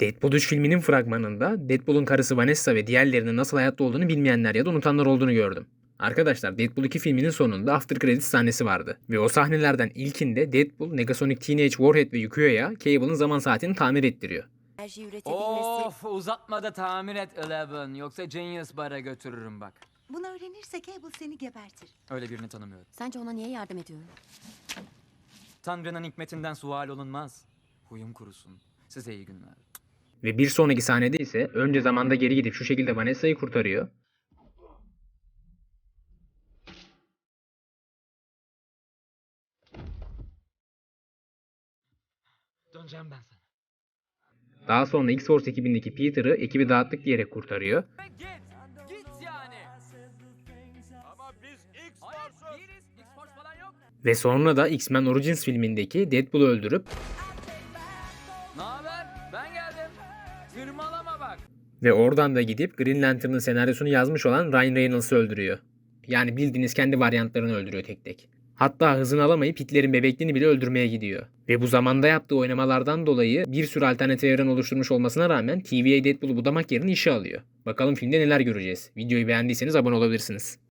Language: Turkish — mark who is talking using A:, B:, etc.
A: Deadpool 3 filminin fragmanında Deadpool'un karısı Vanessa ve diğerlerinin nasıl hayatta olduğunu bilmeyenler ya da unutanlar olduğunu gördüm. Arkadaşlar Deadpool 2 filminin sonunda after credits sahnesi vardı. Ve o sahnelerden ilkinde Deadpool, Negasonic Teenage Warhead ve Yukio'ya Cable'ın zaman saatini tamir ettiriyor.
B: enerji üretebilmesi...
C: Of uzatma da tamir et Eleven. Yoksa Genius Bar'a götürürüm bak.
D: Bunu öğrenirse Cable seni gebertir.
C: Öyle birini tanımıyorum.
B: Sence ona niye yardım ediyorum?
C: Tanrı'nın hikmetinden sual olunmaz. Huyum kurusun. Size iyi günler.
A: Ve bir sonraki sahnede ise önce zamanda geri gidip şu şekilde Vanessa'yı kurtarıyor.
C: Döneceğim ben sana.
A: Daha sonra X-Force ekibindeki Peter'ı ekibi dağıttık diyerek kurtarıyor.
C: Git! Git yani! Ama biz X Hayır değiliz. X-Force falan yok.
A: Ve sonra da X-Men Origins filmindeki Deadpool'u öldürüp
C: Ne haber? Ben geldim. Tırmalama bak.
A: ve oradan da gidip Green Lantern'ın senaryosunu yazmış olan Ryan Reynolds'ı öldürüyor. Yani bildiğiniz kendi varyantlarını öldürüyor tek tek. Hatta hızını alamayıp Hitler'in bebekliğini bile öldürmeye gidiyor. Ve bu zamanda yaptığı oynamalardan dolayı bir sürü alternatif evren oluşturmuş olmasına rağmen TVA Deadpool'u budamak yerine işe alıyor. Bakalım filmde neler göreceğiz. Videoyu beğendiyseniz abone olabilirsiniz.